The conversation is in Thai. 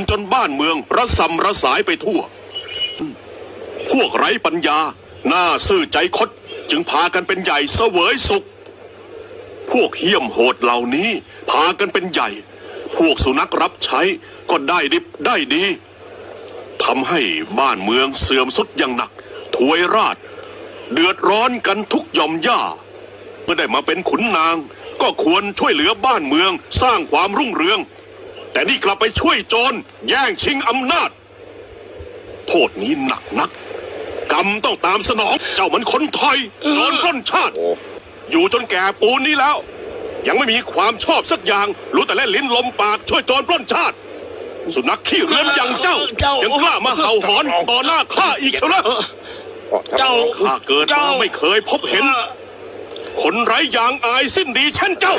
ำจนบ้านเมืองระสำระสายไปทั่ว พวกไร้ปัญญา หน้าซื่อใจคดจึงพากันเป็นใหญ่เสวยสุข พวกเหี้ยมโหดเหล่านี้ พากันเป็นใหญ่ พวกสุนัขรับใช้ก็ได้ดิบได้ดีทำให้บ้านเมืองเสื่อมสุดอย่างหนักถวยราช เดือดร้อนกันทุกย่อมย่า เมื่อได้มาเป็นขุนนาง ก็ควรช่วยเหลือบ้านเมืองสร้างความรุ่งเรือง แต่นี่กลับไปช่วยโจรแย่งชิงอำนาจ โทษนี้หนักนัก กรรมต้องตามสนอง เจ้ามันคนไทยโจรปล้นชาติ อยู่จนแก่ปูนนี้แล้ว ยังไม่มีความชอบสักอย่าง รู้แต่เล่นลิ้นลมปากช่วยโจรปล้นชาติ สุนัขขี้เรือนอย่างเจ้าเจ้ายัยังกล้ามาเห่าหอนต่อหน้าข้าอีกเชียวนะเจ้าข้าเกิดมาไม่เคยพบเห็น คนไร้ยางอายสิ้นดีเช่นเจ้า